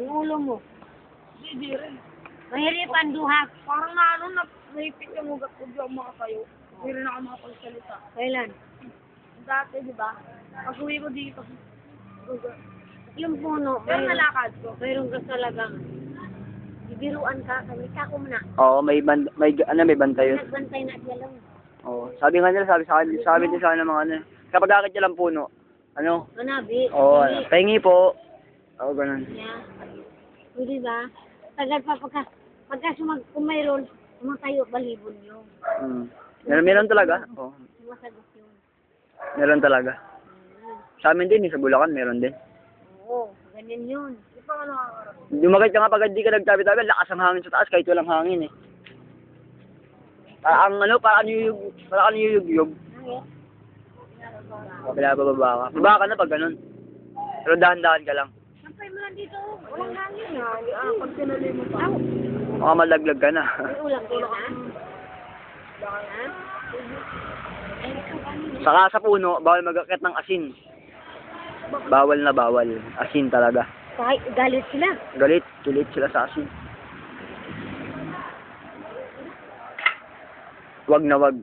Yung ulo mo. Hindi rin. Mahiripan duha. Parang na ano, na, naipit yung ugat ko, di ako makatayo. Hindi rin ako makapagsalita. Kailan? Dati, di ba? Pag uwi ko dito. Yung puno, Pero nalakad ko. mayroon ka talagang bibiruan ka, kamita ko na. Oo, may band, may ano may bantay yun. Nagbantay na siya lang. Oo. Sabi nga nila, sabi sa akin, sabi din sa akin ng mga ano, kapag akit niya lang puno, ano? Manabi. Oo, Hindi. pahingi po. Oo, ganun. Yeah. Pwede ba? Tagal pa pagka, pagka sumag, kung mayroon, sumatayo, balibon yun. Mm. Meron, meron talaga. Oo, Sumasagot yun. meron talaga. Mm. Sa amin din, eh, sa Bulacan, meron din. Oo, ganyan yun. Di pa ako nakakarating. Dumakit ka nga pag hindi ka nagtabi-tabi, lakas ang hangin sa taas kahit walang hangin eh. Parang ano, parang yuyug, parang yuyug-yug. Bakit? Kaya bababa ka. Bababa ka na pag ganun. Pero dahan-dahan ka lang. Dito, walang hangin. Ah, pag tinali mo pa. Aw, Baka malaglag ka na. may ulam kayo kanina. Saka sa puno, bawal magakit ng asin. Bawal na bawal. Asin talaga. Kahit galit sila. Galit, galit sila sa asin. Wag na wag.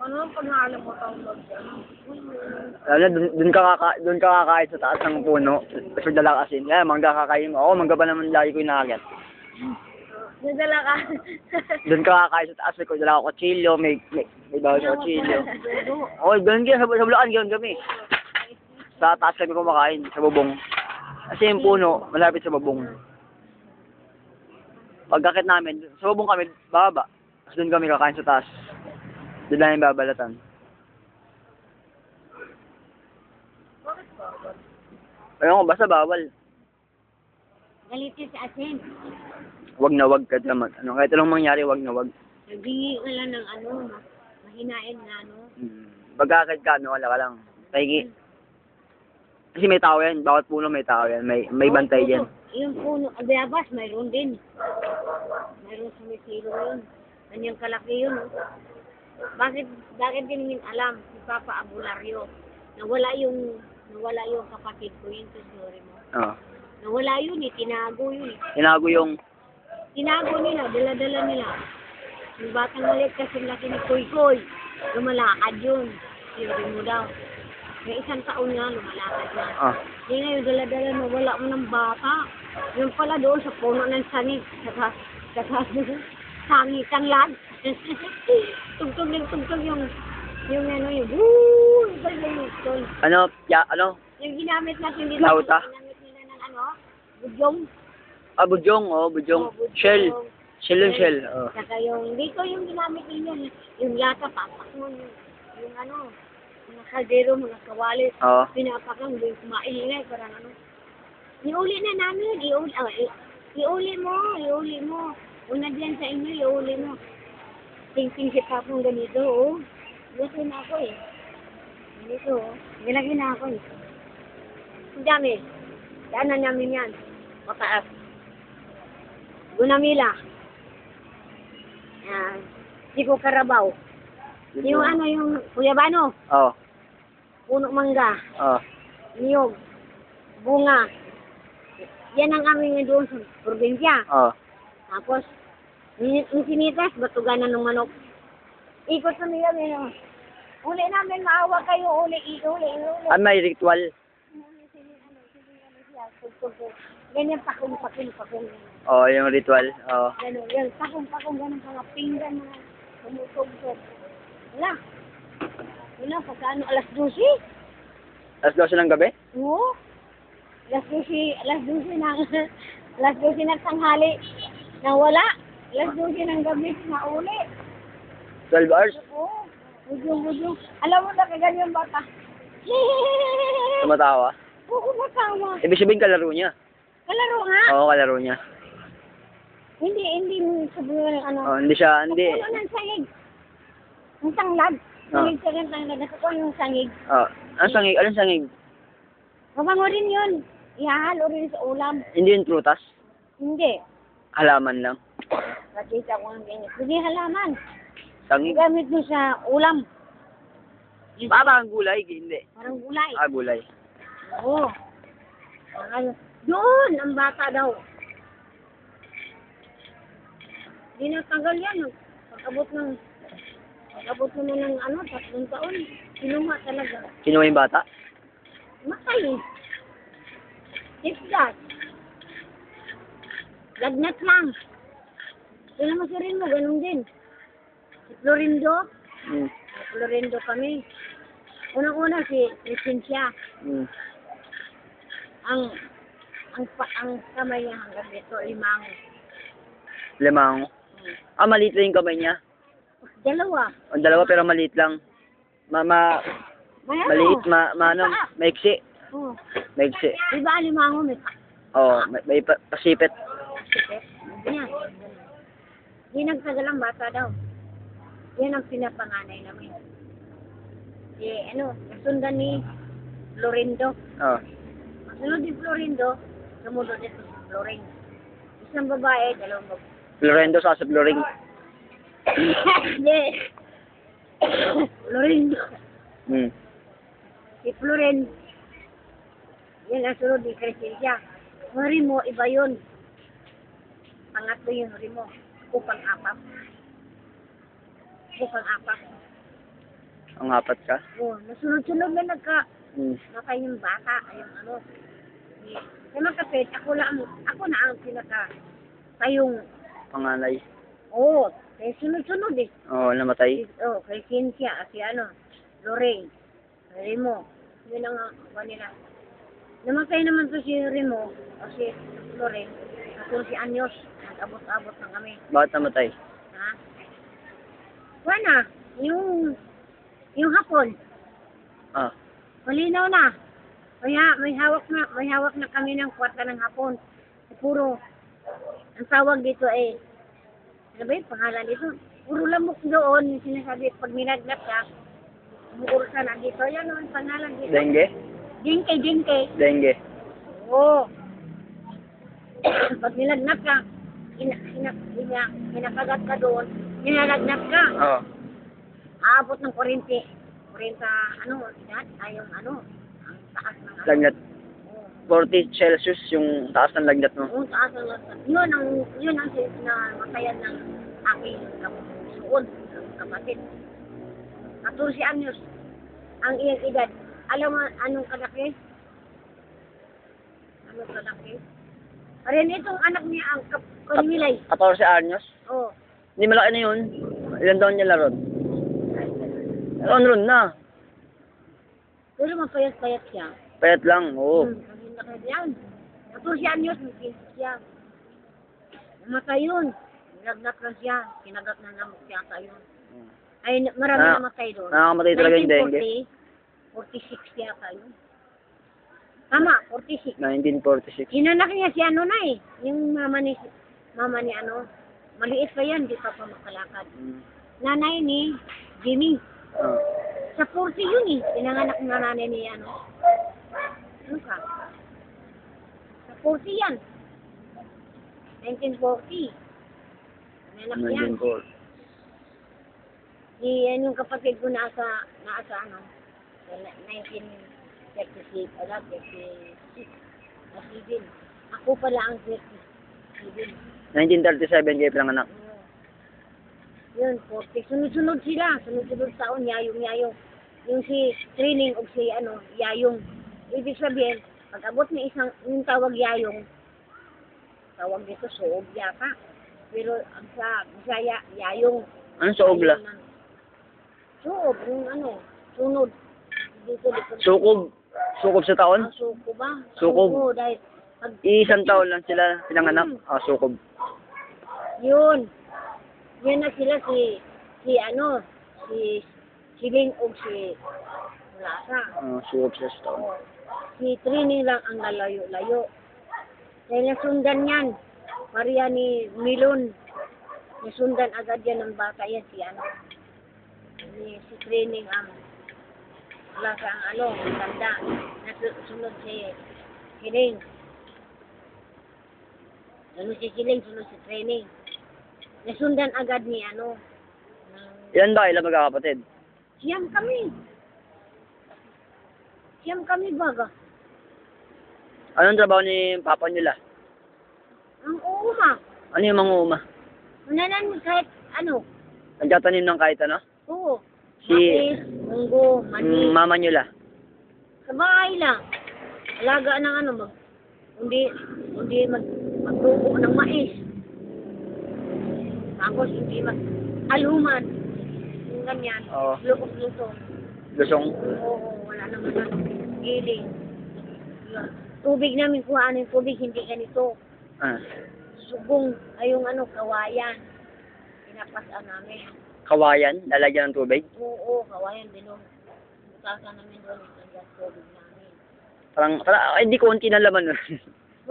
Ano ang pag naalam mo taong mag, ano? Ano, dun, dun ka kaka, dun ka kakain sa taas ng puno. Tapos may dalang asin. Kaya mangga kakain mo. Ako, mangga pa naman lagi ko inakit. Nadala ka. Dun ka kakain sa taas. May dala ko kutsilyo. May, may, may bawal sa kutsilyo. Oo, ganun din. Sa, sa Bulacan, ganun kami. Sa taas kami kumakain. Sa bubong. Kasi yung puno, malapit sa bubong. Pagkakit namin, sa bubong kami, bababa. Tapos doon kami kakain sa taas. Doon namin babalatan. Ayun ko, basta bawal. Galit yun sa. Wag na wag kahit naman. Ano, kahit anong mangyari, wag na wag. Nagbingi ka lang ng ano, mahinain na ano. Hmm. Pagkakit ka, ano, wala ka lang. Pahingi. Kasi may tao yan. Bawat puno may tao yan. May, may bantay dyan. puno. Yung puno, abiyabas, mayroon din. Mayroon sa misilo yun. Ganyang kalaki yun. Oh. Bakit, bakit din min alam si Papa Abularyo? Nawala yung, nawala yung kapatid ko yun, sorry mo. Oo. Nawala yun eh, tinago yun eh. Tinago yung, Tinago nila, dala-dala nila. Yung batang maliit kasi laki ni Koy Koy. Lumalakad yun. Siyempre mo daw. May isang taon nga, lumalakad na. ah, Hindi nga yung dala-dala na wala mo ng bata. Yung pala doon sa puno ng sangig. Saka, saka sangig ang lag. tugtog ng tugtog yung yung ano yung woo! Yung yung, ano, ya, ano, yung ginamit natin dito. Lauta? Ginamit nila ng ano? Budyong. ah, budyong, oh, budyong. Oh, budyong. Shell. Shell yung shell, oh. Saka yung, dito yung ginamit nila, yung yata, papak mo, yung, yung ano, mga kaldero, mga kawali, Oo. pinapak lang, yung kumain nila, parang ano. Iuli na namin, iuli, i- iuli mo, iuli mo. Una diyan sa inyo, iuli mo. Ting-ting si Papong ganito, oh. Gusto na ako eh. Ganito, oh. Nilagay na ako eh. Ang dami. Daanan namin yan. Mataas. Gunamila. Ah, Siko Karabaw. Yung ano, yung Kuyabano, Oo. Puno Mangga, Oo. Niyog, Bunga. Yan ang aming doon sa probinsya. Oo. Tapos, ni- ni sinitas, batuganan ng manok. Ikot kami kami. no. Uli namin, maawa kayo, uli, uli, uli. Ah, may ritual. Ganyan, pakong, pakong, pakong. Oo, yung ritual. Oo. Ganun, yan, pakong, pakong, ganun, mga pinggan, mga tumutugtog. Wala. Wala, pagkaano, alas 12? Alas 12 ng gabi? Oo. Alas 12, alas 12 ng, alas 12 ng tanghali. Nawala. Alas 12 ng gabi na uli. 12 hours? Oo. Budyong, budyong. Alam mo na kaganyan bata. Tumatawa. Oo, matawa. Ibig sabihin kalaro niya. Kalaro nga. Oo, kalaro niya. Hindi, hindi mo sabihin ng ano. Oo, hindi siya, hindi. Puno ng sangig. Ang tanglad. Ah. Sangig sa ng tanglad. Nakakuha yung sangig. Oo. Anong sangig? Anong sangig? Mabango rin yun. Ihahalo rin sa ulam. Hindi yung prutas. Hindi. Halaman lang. Nakita ko ang ganyan. Hindi halaman. Sangig? Gamit mo sa ulam. Parang gulay. Hindi. Parang gulay. Ah, gulay. Oo. Ano, doon, ang bata daw. Di nagtagal yan. Pag-abot ng, pag-abot mo ng ano, tatlong taon, kinuha talaga. Kinuha yung bata? Matay. If that. Lagnat lang. Sila mo rin mo, ganun din. Si Florindo, si Florindo kami. Unang-una si Crescencia. Hmm. Ang ang pa, ang kamay niya hanggang dito, limang. Limang. Ah, maliit lang yung kamay niya. Dalawa. Ang dalawa pero maliit lang. Ma, ma, May ano? maliit, ma, ma, ano, maiksi. Oh. Maiksi. Di ba alimango may pa- Oo, oh, may, may pa, pasipit. Sikit. Yan. Ang bata daw. Yan ang pinapanganay namin. Si, ano, sundan ni Florindo. Oo. Sunod ni Florindo, sumunod ito si Floring. Isang babae, dalawang babae. Florendo sa sa Floring. Hindi. Florindo. Hmm. Si Floren, yan ang sunod ni Crescencia. Ang Rimo, iba yun. Pangatlo yung Rimo. Upang apat. Upang apat. Ang apat ka. Oh, nasunod-sunod na nagka, Hmm. naka yung bata, yung ano. Ni, naman kapit, ako lang, ako na ang pinaka, tayong, Panganay. oh, kaya sunod-sunod eh. Oo, namatay. Si, oh, kay Cynthia, si ano, Lorraine, Remo, yun ang uh, kanila. Namatay naman to si Remo, o si Lorraine, ako si Anyos, nag-abot-abot na kami. Bakit namatay? Ha? Wala, yung, yung hapon, Ah. malinaw na. Kaya may hawak na, may hawak na kami ng kwarta ng hapon. Puro, ang tawag dito eh, ano ba yung pangalan dito? Puro lamok doon, yung sinasabi, pag minagnat ka, umuursa na dito. Yan ang pangalan dito. Dengue? Dinke, dinke. Dengue. Oo. pag nilagnat ka, ina, ina, ina, kinakagat ka doon, nilalagnat ka. Oo. Aabot ng 40, 40, ano, lahat, ayong ano, ang taas ng ano. Lagnat. Oo. 40 Celsius yung taas ng lagnat mo. Ang taas ng lagnat. Yun ang, yun ang na matayan ng aking suod, kapatid. 14 anyos ang iyang edad. Alam mo anong kalaki? Anong kalaki? Rin itong anak niya ang kap kanilay. 14 anyos? Oh. Hindi malaki na yun. Ilan taon niya laron? Ron ron na. Pero mapayat-payat siya. Payat lang, oo. Hmm, ang laki yan. 14 anyos, may kiss siya. Namatay yun. Nilagnat lang siya. Kinagat na namok siya yun. Ay, na- marami Ah, namatay doon. Nakakamatay talaga yung dengue. 1940, 46 yata yun. Tama, 46. 1946. Inanak niya si ano na eh. Yung mama ni, mama ni ano, maliit pa yan, di pa pa makalakad. Mm. Nanay ni Jimmy. Ah. Sa 40 yun eh. Pinanganak na nanay ni ano. Ano ka? Sa 40 yan. 1940. Pinanganak yan. 1940. Si, yan yung kapatid ko nasa, nasa ano, sa 1936, ala, 36, na civil. Ako pala ang 37. 1937 kayo pinanganak. Yun, 40. Sunod-sunod sila. Sunod-sunod taon, yayong-yayong. Yung si training o si ano, yayong. Ibig sabihin, pag abot ng isang, yung tawag yayong, tawag dito suog yata. Pero ang sa Bisaya, yayong. Ano sa ogla? Suog, yung ano, sunod. Dito, dito. Sukob. Sukob sa taon? Ah, suko ba? Sukob. Oo, dahil pag Isang taon lang sila pinanganak. Ah, sukob. Yun. Yan na sila si, si ano, si Siling o si Lasa. Sukob sila sa taon. Si Trini lang ang lalayo-layo. Dahil nasundan yan. Maria ni Milon. Nasundan agad yan ng bata yan si ano. Ni, si Trini ang Lasa ang ano, ang tanda. Nasunod si Siling. Ano si Siling, sunod si Trini. Nasundan agad ni ano, Ilan ba ilang magkakapatid? Siyam kami. Siyam kami baga. Anong trabaho ni papa nila? Ang uuma. Ano yung mga uma? Unanan kahit ano. Nagtatanim ng kahit ano? Oo. Si- Mais, munggo, Mm, mani. mama nyo la. Sa bahay lang. Alaga ng ano, mag, hindi, hindi mag, magtubo ng mais. Tapos hindi mag, aluman. Yung ganyan. Oo. Lukos-lusong. Lusong. Oo, wala naman ano. Giling. Yun. Tubig namin kuha ng tubig, hindi ganito. Ah. Subong, ay yung ano, kawayan. Pinapasaan namin. Kawayan, lalagyan ng tubig. Oo, kawayan din yung butasan namin doon, yung tubig namin. Parang, parang, ay, hindi konti na laman.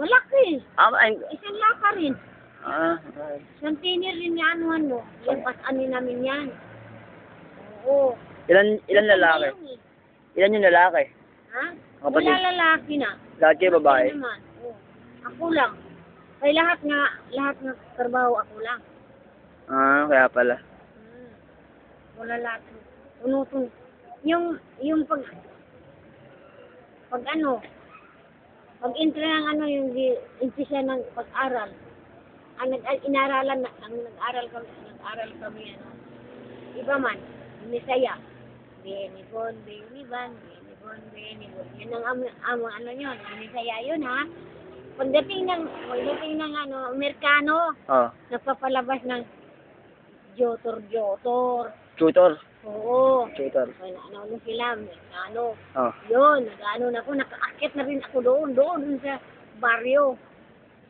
Malaki. ah, ay, Isang laka rin. Ah, Isang tinir rin yan, ano, yung pasanin namin yan. Oo. ilan, ilan lalaki? Yun eh. Ilan yung lalaki? Ha? Kapatid. Wala lalaki na. Lahat kayo babae? Ako naman. Oo. Ako lang. Kaya lahat nga, lahat nga trabaho ako lang. Ah, kaya pala. Hmm. Wala lahat. Unutong. Yung, yung pag, pag ano, pag entry ng ano, yung di, umpisa ng pag-aral, ang nag inaralan, na- ang nag-aral kami, nag-aral kami, ano, iba man, Nisaya. Beni Bon, Beni Ban, Beni Bon, Beni Bon. Yun ang am, am, ano yun, Nisaya yun ha. Pagdating ng, pagdating ng ano, Amerikano, Oh, nagpapalabas ng Jotor Jotor. tutor. Oo. Tutor. Ay, ano, ano sila, ano, Oh. yun, nag-ano na ako, nakaakit na rin ako doon, doon, doon sa baryo.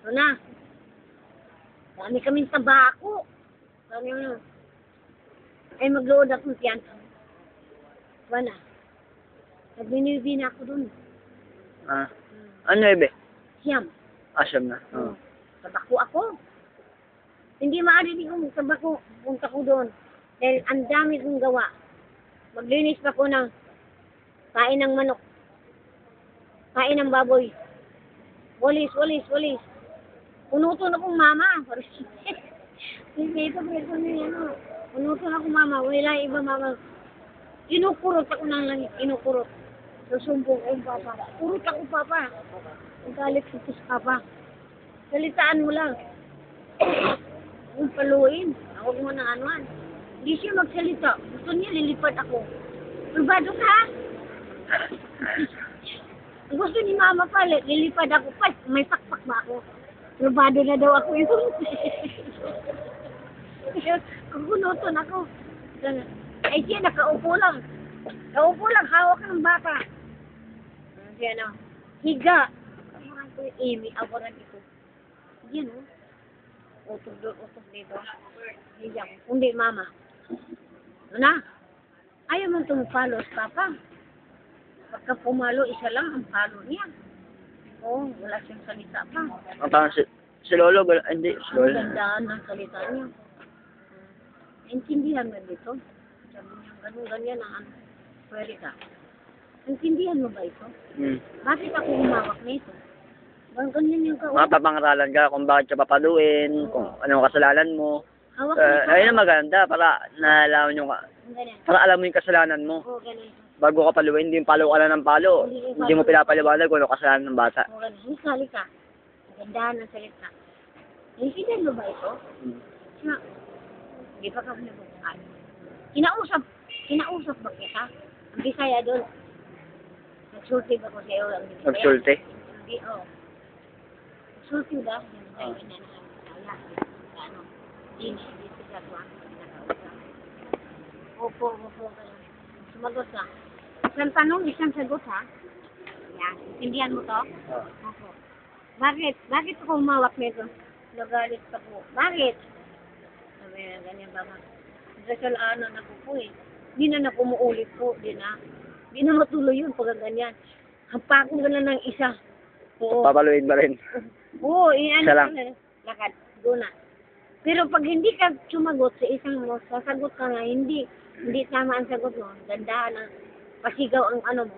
Doon na. Dami kaming tabako. Sabi mo, ay mag-load ako siyan. Wala. Nagbinibi na ako doon. Ah, Hmm. ano ebe? Siyam. Asyam na. Oh. Tabako ako. Hindi maaari kong tabako, punta ko doon. Dahil ang dami kong gawa. Maglinis pa ko ng kain ng manok. Kain ng baboy. Walis, walis, walis. Punuto na kong mama. Ito, ito na yan. oh. Punuto na akong mama. Wala iba mama. Inukurot ako ng langit. Inukurot. Susumbong ko yung papa. Kurot ako papa. Ang galit ko sa papa. Salitaan mo lang. Kung paluin, ako mo ng anuan. Hindi siya magsalita. Gusto niya lilipad ako. Privado ka? Gusto ni mama pa, li- lilipad ako. Pa, may pakpak ba ako? Privado na daw ako yun. Kukunuton ako. Ay siya, nakaupo lang. Nakaupo lang, hawak ng bata. Siya na, higa. Awaran ko yung Amy, awaran ito. Yan o. Utok doon, utok dito. Higa ko. Kundi mama. Ano na? Ayaw mo tumupalo sa papa. Pagka pumalo, isa lang ang palo niya. Oo, wala siyang salita pa. Ang parang si, si Lolo, gal- hindi, si Ang Lolo. gandaan ng salita niya. Hmm. Intindihan mo dito? Sabi niya, ganun, ganyan ang ano. Pwede ka. Intindihan mo ba ito? Hmm. Bakit ako humawak nito? Ganun ganyan yung kausap. Mapapangaralan ka kung bakit ka papaluin, kung anong kasalanan mo. Hawak Uh, nito. ayun ang maganda, para nalaman yung, Ganyan. para alam mo yung kasalanan mo. Oo, ganun. Bago ka paluin, hindi yung palo ka lang ng palo. Hindi mo pinapaliwanag kung ano kasalanan ng bata. Oo, ganun. Hisali ka. Gandaan ng salita. Intindihan mo ba ito? Hmm. Na, di pa ka nabubukan. Kinausap, kinausap ba kita? Ang Bisaya doon. Nagsulti ba ko sa iyo? ang Bisaya? Nagsulti. Hindi, oh. Nagsulti ba? Yung Bisaya na na Bisaya. Ano? Hindi, sa tuwa. Nakausap. Opo, opo. Sumagot ka. Isang tanong, isang sagot ha. Yan. Intindihan mo to? Opo. Bakit? Bakit ako umawak nito? Nagalit ka po. Bakit? Sabi na ganyan ba ma? Kasalanan ako po eh. Di na na kumuulit po. Di na. Di na matuloy yun pag ganyan. Hampakon ka na ng isa. Oo. Papaluin ba rin? Oo, iyan Isa lang. Lakad. Doon na. Pero pag hindi ka sumagot sa isang mo, sasagot ka nga, hindi, hindi tama ang sagot mo. Ganda na. Pasigaw ang ano mo.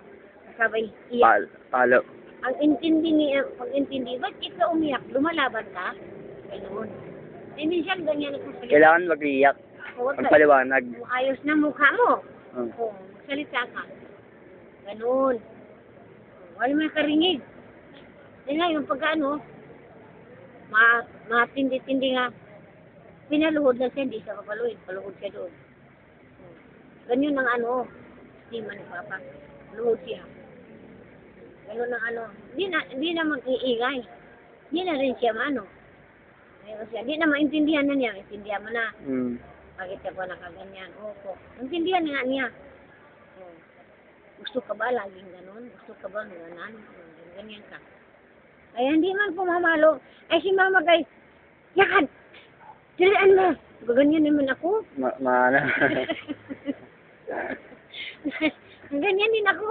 Sabay iyak. Pal, palo. Ang intindi niya, pag intindi, ba't ikaw umiyak? Lumalaban ka? Ganoon. Eh, minsan ganyan ako salita. Kailangan mag-iyak, Huwag ka. magpaliwanag. Ayos na mukha mo. Hmm. Oo, salita ka. Ganoon. Wala may karingig. Eh nga, yung pagka ano, ma, matindi-tindi nga. pinaluhod lang siya, hindi siya kapaluhod. Paluhod siya doon. Ganyan ang ano, ni Papa. Luhod siya. Ganun ang ano. Hindi na, hindi na mag-iingay. Hindi na rin siya maano. Ayun siya. Hindi na maintindihan na niya. Intindihan mo na. Hmm. Bakit ka ba nakaganyan? Opo. Intindihan nga niya. Oh. Gusto ka ba laging ganun? Gusto ka ba ganan? Ganyan ka. Kaya hindi man pumamalo. Ay si mama guys, lakad! Tilian mo! Gaganyan naman ako. Ma, ma, ano. Ganyan din ako.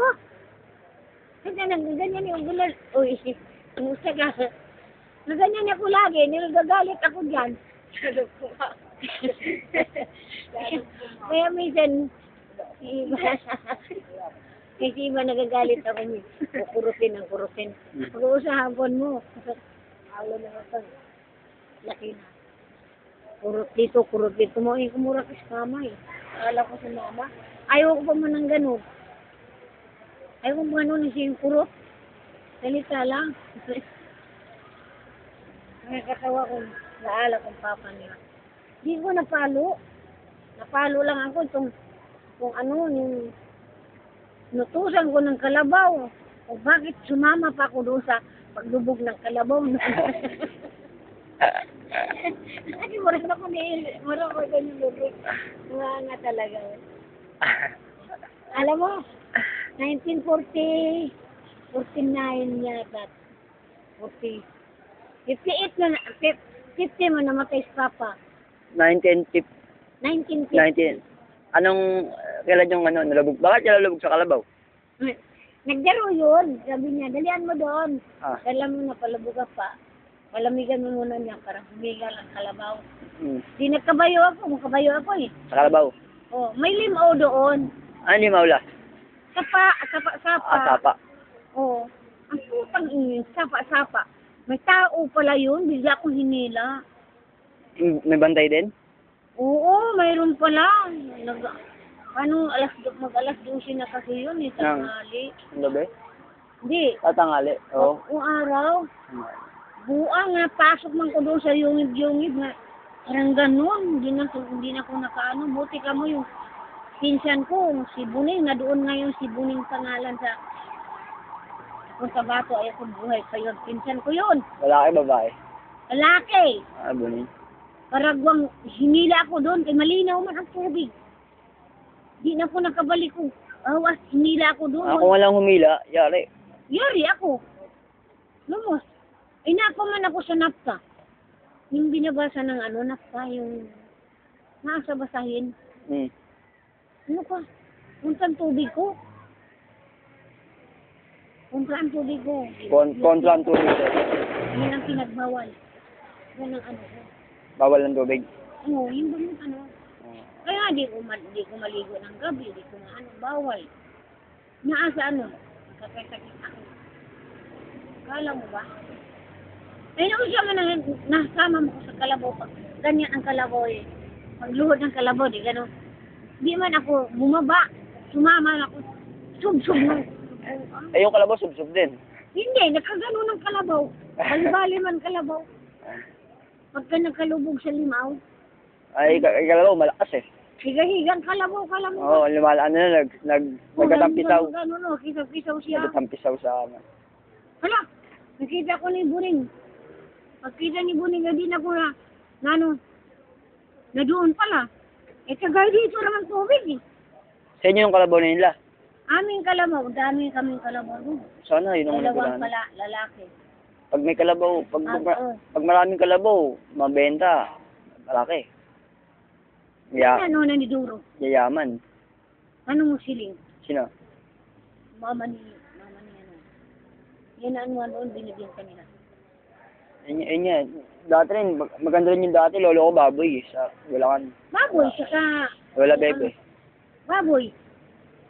Kasi nagaganyan yung gulo. Uy, musta ka. Naganyan ako lagi. Nilagagalit ako dyan. Kaya minsan, si Iba, kasi Iba nagagalit ako niya. Kukurutin ang kurutin. Pag sa hapon mo. Alo na ito. Laki na. Kurot dito, kurot dito. Mo, eh, kumura ka sa mama eh. Akala ko sa mama. Ayaw ko pa man ng ganun. Ayaw ko pa ganun siya yung kurot. Salita lang. Nakakatawa ko. Naala kong papa niya. Di ko napalo. Napalo lang ako itong kung ano, yung nutusan ko ng kalabaw. O bakit sumama pa ako doon sa paglubog ng kalabaw. Kasi maras ako ni maras ako ganyan lubog. Nga nga talaga. Alam mo, 1940, 49 yata. 40. 58 na, na- fif- 50 mo namatay si Papa. 1950, 1950. 19. Anong, uh, kailan yung ano, nalubog? Bakit siya nalubog sa kalabaw? Naglaro yun. Sabi niya, dalian mo doon. Ah. Dala mo na palabog ka pa. Palamigan mo muna niya para humiga ng kalabaw. Hmm. Di nagkabayo ako. Makabayo ako eh. Sa kalabaw. Oh, may limaw doon. Ano yung maula? Sapa, sapa, sapa. Ah, tapa. Oh. Ang putang ingin, sapa, sapa. May tao pala yun. Bigla akong hinila. Hmm, May bantay din? Oo, mayroon pala. Nag, ano, alas, mag alas 12 na kasi yun eh, tanghali. Ang gabi? Hindi. Tatangali. Oo. Kung araw, buang nga, pasok man ko doon sa yungib-yungib. Parang ganun, hindi na, hindi na ko nakaano. Buti ka mo yung pinsan ko, si Buning, na doon ngayon si Buning pangalan sa kung sa bato ay ako buhay pa yun. Pinsan ko yun. Wala kay babae. Lalaki. Ah, bunin. Paragwang hinila ako doon kay malinaw man ang tubig. Di na ako nakabalik ko. Awas, hinila ako doon. Ah, kung walang humila, yari. Yari ako. Lumos. Inako man ako sa napta. Yung binabasa ng ano, napta, yung nasa basahin. Hmm. Ano ka? Punta ang tubig ko. Punta ang tubig ko. Kon kontra ang tubig. Yan ang pinagbawal. Yan ang ano ko. Bawal ng tubig. Oo, yun ba yung ano? Kaya di ko, ma- di ko maligo ng gabi, di ko na ano, bawal. Naasa ano, kakasakit ako. Kala mo ba? Ay, naku siya man na, nasama mo sa kalabaw. Pag ganyan ang kalabaw eh. Pagluhod ng kalabaw, di gano'n. Di man ako bumaba. Sumama na ako. Sub-sub na. Eh, yung kalabaw, sub-sub din. Hindi, nakagano ng kalabaw. Bali-bali man kalabaw. Pagka nagkalubog sa limaw, Ay, ay kalabaw, malakas eh. higa-higang kalabaw, kalabaw. Oo, oh, lumalaan na, nag, nag, nagkatampisaw. Ano, no, kisaw-kisaw siya. Nagkatampisaw sa ano. Hala, nakita ko ni Buring. Pagkita ni Buring, hindi na ko na, na ano, na doon pala. Eh, kagay dito naman tubig eh. Sa inyo yung kalabaw na nila. Aming kalabaw, dami kaming kalabaw doon. Sana, yun ang Dalawang pala, lalaki. Pag may kalabaw, pag, Ah, pag, oo. pag maraming kalabaw, mabenta. Malaki. Ya, Ano na ni Duro? yayaman. Anong siling? Sino? Mama ni, mama ni ano. Yan ang ano doon, binibigyan kanila. Yun, yun yan. Dati rin, mag- maganda rin yung dati, lolo ko baboy eh, sa Bulacan. Baboy, saka, Wala bebe. baboy.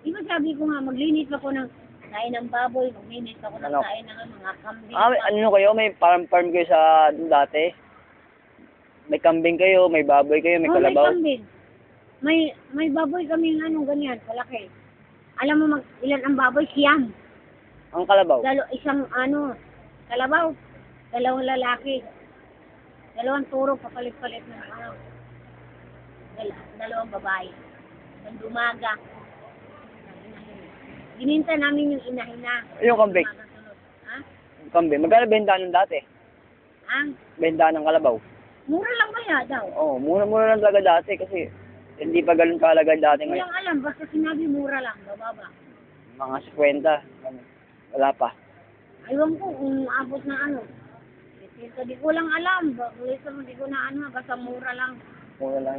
Di ba sabi ko nga, maglinis ako ng kain ng baboy, maglinis ako ng Ano? kain ng mga kambing. Ah, may, ano kayo, may farm farm kayo sa dati? May kambing kayo, may baboy kayo, may Oh, kalabaw. May kambing. May, may baboy kaming anong ganyan, kalaki. Alam mo mag, ilan ang baboy? Siyam. Ang kalabaw. Dalo, isang ano, kalabaw. Dalawang lalaki. Dalawang turo, papalit-palit na ano. dal- dalawang babae. Nang dumaga. Gininta namin yung inahina. Yung kambing. Ha? Kambing. Magkano benta nung dati? Ang Benta ng kalabaw. mura lang kaya daw. Oo, mura-mura lang talaga dati kasi hindi pa ganun kahalaga dati Hindi ngayon. lang alam, basta sinabi mura lang, bababa. Mga 50. ganun. Wala pa. Aywan ko kung abot na ano. Ito, di ko lang alam. Mo, di ko na ano, basta mura lang. Mura lang.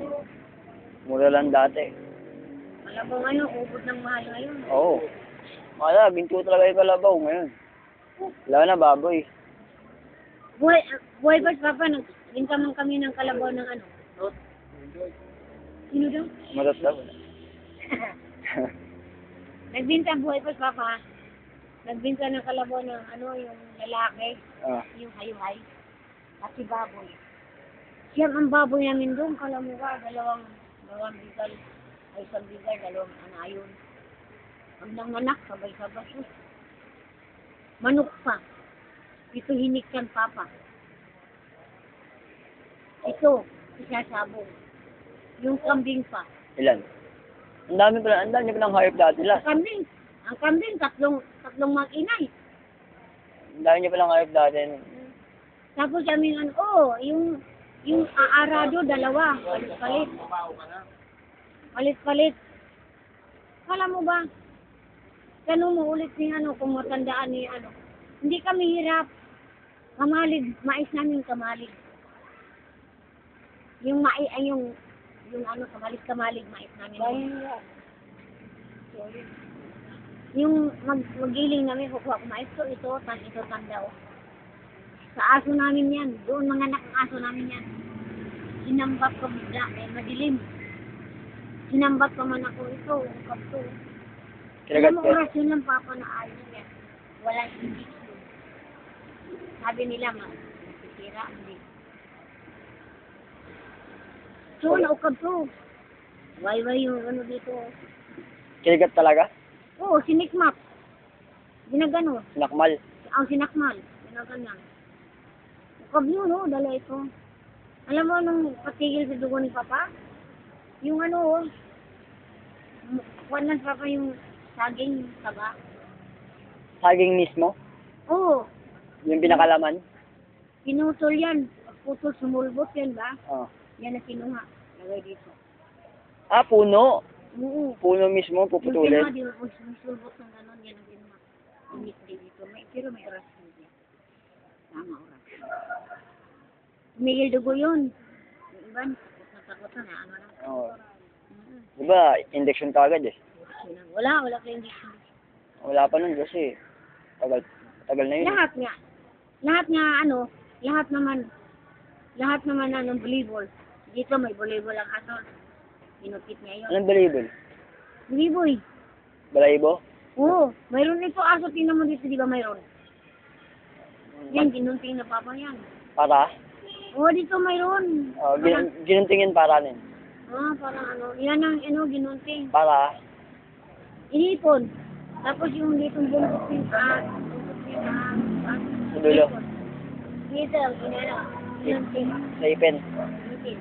Mura lang dati. Mo ano, ubod ng mahal ngayon. Oo. Wala, binto talaga yung kalabaw ngayon. Wala na, baboy. Buhay, buhay ba papa, nagbinta man kami ng kalabaw ng ano? Sino daw? Matot daw. Nagbinta buhay pa papa. Nagbinta ng kalabaw ng ano, yung lalaki, ah. yung hayuhay. At si baboy. Siyam ang baboy namin doon, kala mo ba, dalawang, dalawang bigal, ay isang bigal, dalawang anayon. Ang nanganak, sabay-sabay. Uy, Manok pa. Ito hiniksan papa. Ito, isasabong. Yung kambing pa. Ilan? Ang dami pala, ang dami palang hayop dati la. Kambing. Ang kambing, tatlong, tatlong mag-inay. Ang dami niya palang hayop dati. Tapos kami ano, oh, yung, yung aarado, dalawa. Palit-palit. Palit-palit. Kala mo ba? Tanong mo ulit ni ano, kung matandaan ni ano. Hindi kami hirap. Kamalig, mais namin kamalig. Yung mai, ay yung, yung ano, kamalig-kamalig, mais namin. Yung mag, magiling namin, kukuha ko mais ko, ito, tan, ito, tanda, oh. Sa aso namin yan. Doon mga anak ng aso namin yan. Sinambat ko bigla, eh, madilim. Sinambat ko man ako ito, ungkap to. Kinagat Alam mo, ko. orasyon ng papa na ayos yan. Walang injection. Sabi nila, ma, nasisira, hindi. So, naukab to. Wayway yung ano dito. Kinagat talaga? Oo, sinikmap. Ginagano. Sinakmal. ang sinakmal, ginaganyan. Ukab yun, no, dala ito. Alam mo, nung patigil sa dugo ni Papa, yung ano, oh, kuwan lang Papa yung saging taba. Saging mismo? Oo, Yung pinakalaman? pinutol yan. Putol, sumulbot yan ba? Oh. Yan na kinuha. Lagay dito. Ah, puno. Oo. Puno mismo, Yung kinuha, puputulin. di ba, kung sumulbot ng ganon, yan ang kinuha. Init din dito. May, pero may oras din yan. Tama oras. Tumigil dugo yun. Yung iba, takot na na, ano na. Oo. Mm-mm. Diba, injection ka agad eh. Wala, wala kayong injection. Wala pa nun kasi tagal, tagal na yun. Lahat nga. Lahat nga, ano, lahat naman, lahat naman na ng volleyball. Dito may volleyball ang aso. Pinupit niya yun. Anong believable? Volleyball. Balayibo? Oo, mayroon ito aso. Tingnan mo dito, di ba mayroon? Yan, ginunting na papa yan. Para? Oo, dito mayroon. Oh, Parang, gin ginuntingin para rin. ah, parang ano, yan ang, ano, ginunting. Para? Inipon. Tapos yung ditong buntot yung, ah, buntot yung, ah, ah, Sa dulo. inipon. Dito, ginano, ginunting. Sa ipin. Ginunting.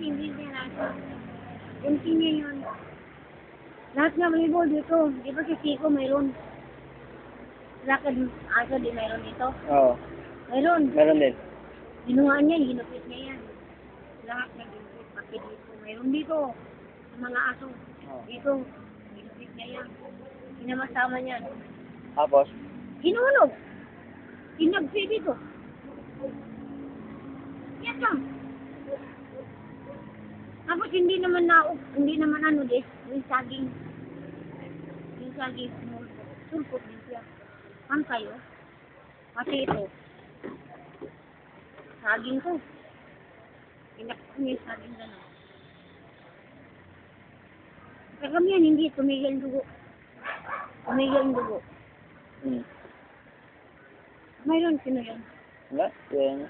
Ginunting, niya nasa. Ginunting niya yun. Lahat nga volleyball dito. Di ba si Chico mayroon? Lakad aso di mayroon dito. Oo. Mayroon. Meron din. Ginuhaan niya, ginupit niya yan. Lahat na ginupit, pati dito. Mayroon dito, sa mga aso. Oo. Dito, ginupit niya yan. Pinamasama niya. Tapos, Hinulog. Hinagpi dito. Yan lang. Tapos hindi naman na, hindi naman ano des, yung saging. Yung saging, sumulpot. Sulpot din siya. Pan kayo? Kasi ito, saging ko. Pinakit niya yung saging gano'n. Kagam yan, hindi. Tumigil dugo. Tumigil dugo. hmm. Mayroon sino yun? Wala? Yan.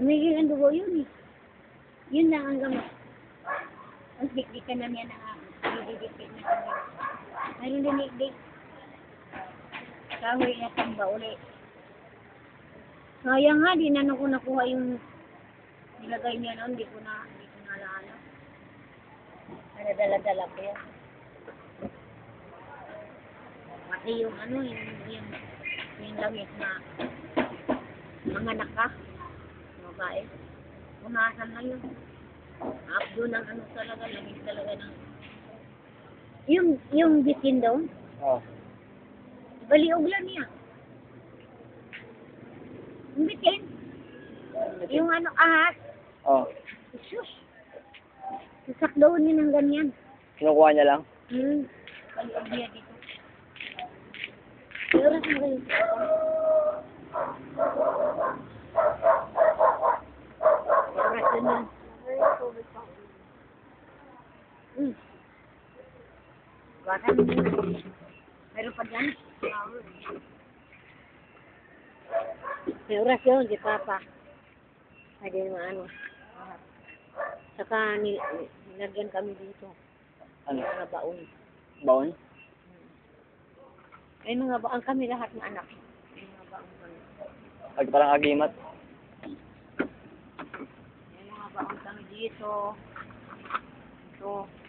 Tumigil ang dugo yun eh. Yun lang ang gamot. Ang dikdikan na niya na didikdik na kami. Mayroon din dikdik. Kahoy na tamba uli. Sayang nga, di na ako nakuha yung nilagay niya noon. Di ko na, di ko ano. Ano dala-dala ko yan. Pati yung ano, yung, yung, yung langit na mga naka, babae. Punasan na yun. Abdo ng ano talaga, langit talaga ng... Yung, yung bitin doon, Oh. baliog lang niya. Yung bitin, yung ano, ahas, Oh. sus. Sasak daw niya ng ganyan. Kinukuha niya lang. Hmm. Baliog niya dito. Pero na kayo. Oras na yan. Hmm. Baka Meron pa dyan? May oras yun, di Papa. Pwede naman ano. Saka nil nilagyan kami dito. Ano? Mga baon. Baon? May mga baon kami lahat ng anak. Mga baon kami. Ag parang agimat. Kami dito. Ito.